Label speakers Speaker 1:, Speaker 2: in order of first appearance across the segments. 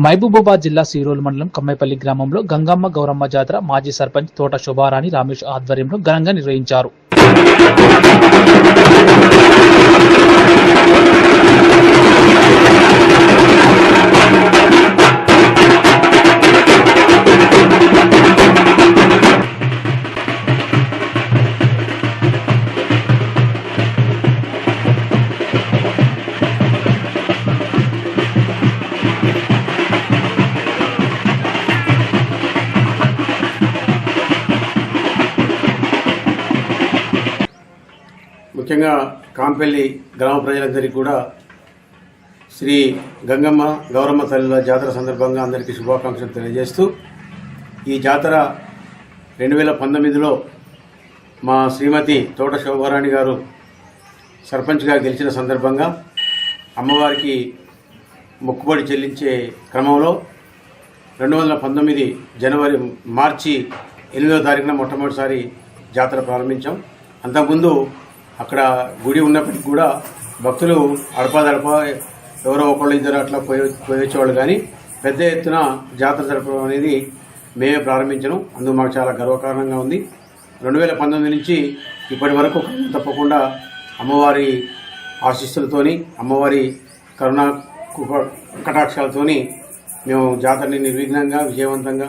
Speaker 1: మహబూబాబాద్ జిల్లా సీరోలు మండలం కమ్మేపల్లి గ్రామంలో గంగమ్మ గౌరమ్మ జాతర మాజీ సర్పంచ్ తోట శుభారాణి రామేష్ ఆధ్వర్యంలో ఘనంగా నిర్వహించారు.
Speaker 2: ముఖ్యంగా కాంపల్లి గ్రామ ప్రజలందరికీ కూడా శ్రీ గంగమ్మ గౌరమ్మ తల్లుల జాతర సందర్భంగా అందరికీ శుభాకాంక్షలు తెలియజేస్తూ ఈ జాతర రెండు వేల పంతొమ్మిదిలో మా శ్రీమతి తోట శోభారాణి గారు సర్పంచ్గా గెలిచిన సందర్భంగా అమ్మవారికి మొక్కుబడి చెల్లించే క్రమంలో రెండు వందల పంతొమ్మిది జనవరి మార్చి ఎనిమిదో తారీఖున మొట్టమొదటిసారి జాతర ప్రారంభించాం. అంతకుముందు అక్కడ గుడి ఉన్నప్పటికీ కూడా భక్తులు అడపదడప ఎవరో ఒకళ్ళు ఇద్దరు అట్లా పోయి పోయొచ్చేవాళ్ళు. కానీ పెద్ద ఎత్తున జాతర జరపడం అనేది మేమే ప్రారంభించడం. అందుకు మాకు చాలా గర్వకారణంగా ఉంది. రెండు వేల పంతొమ్మిది నుంచి ఇప్పటి వరకు తప్పకుండా అమ్మవారి ఆశీస్సులతోని అమ్మవారి కరుణా కటాక్షాలతోని మేము జాతరని నిర్విఘ్నంగా విజయవంతంగా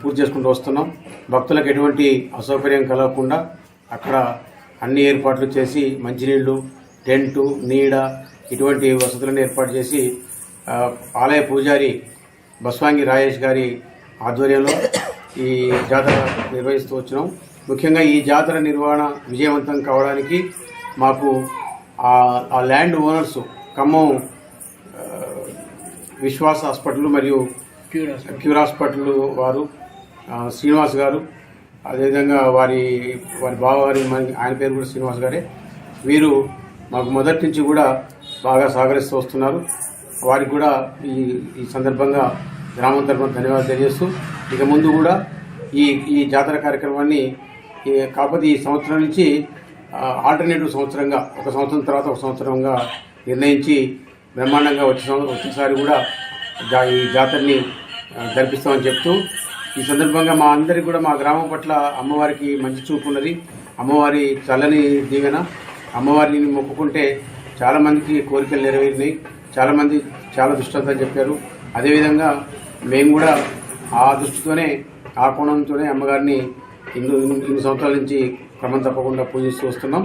Speaker 2: పూర్తి చేసుకుంటూ వస్తున్నాం. భక్తులకు ఎటువంటి అసౌకర్యం కలగకుండా అక్కడ అన్ని ఏర్పాట్లు చేసి మంచినీళ్ళు టెంటు నీడ ఇటువంటి వసతులను ఏర్పాటు చేసి ఆలయ పూజారి బస్వాంగి రాజేష్ గారి ఆధ్వర్యంలో ఈ జాతర నిర్వహిస్తూ వచ్చినాం. ముఖ్యంగా ఈ జాతర నిర్వహణ విజయవంతం కావడానికి మాకు ఆ land owners Khammam Viswas hospital మరియు క్యూర్ హాస్పిటల్. వారు శ్రీనివాస్ గారు అదేవిధంగా వారి వారి బావగారి మన- ఆయన పేరు కూడా శ్రీనివాస్ గారే. వీరు మాకు మొదటి నుంచి కూడా బాగా సహకరిస్తూ వస్తున్నారు. వారికి కూడా ఈ ఈ సందర్భంగా గ్రామం తరఫున ధన్యవాదాలు తెలియజేస్తూ ఇక ముందు కూడా ఈ ఈ జాతర కార్యక్రమాన్ని కాకపోతే ఈ సంవత్సరం నుంచి ఆల్టర్నేటివ్ సంవత్సరంగా ఒక సంవత్సరం తర్వాత ఒక సంవత్సరంగా నిర్ణయించి బ్రహ్మాండంగా వచ్చే వచ్చేసారి కూడా జా ఈ జాతరని జరిపిస్తామని చెప్తూ ఈ సందర్భంగా మా అందరికి కూడా మా గ్రామం పట్ల అమ్మవారికి మంచి చూపు ఉన్నది. అమ్మవారి చల్లని దీవెన అమ్మవారిని మొక్కుకుంటే చాలా మందికి కోరికలు నెరవేరినాయి. చాలా మంది చాలా దృష్టంతో చెప్పారు. అదేవిధంగా మేము కూడా ఆ దృష్టితోనే ఆ కోణంతోనే అమ్మగారిని ఇన్ని ఇన్ని సంవత్సరాల నుంచి క్రమం తప్పకుండా పూజిస్తూ వస్తున్నాం.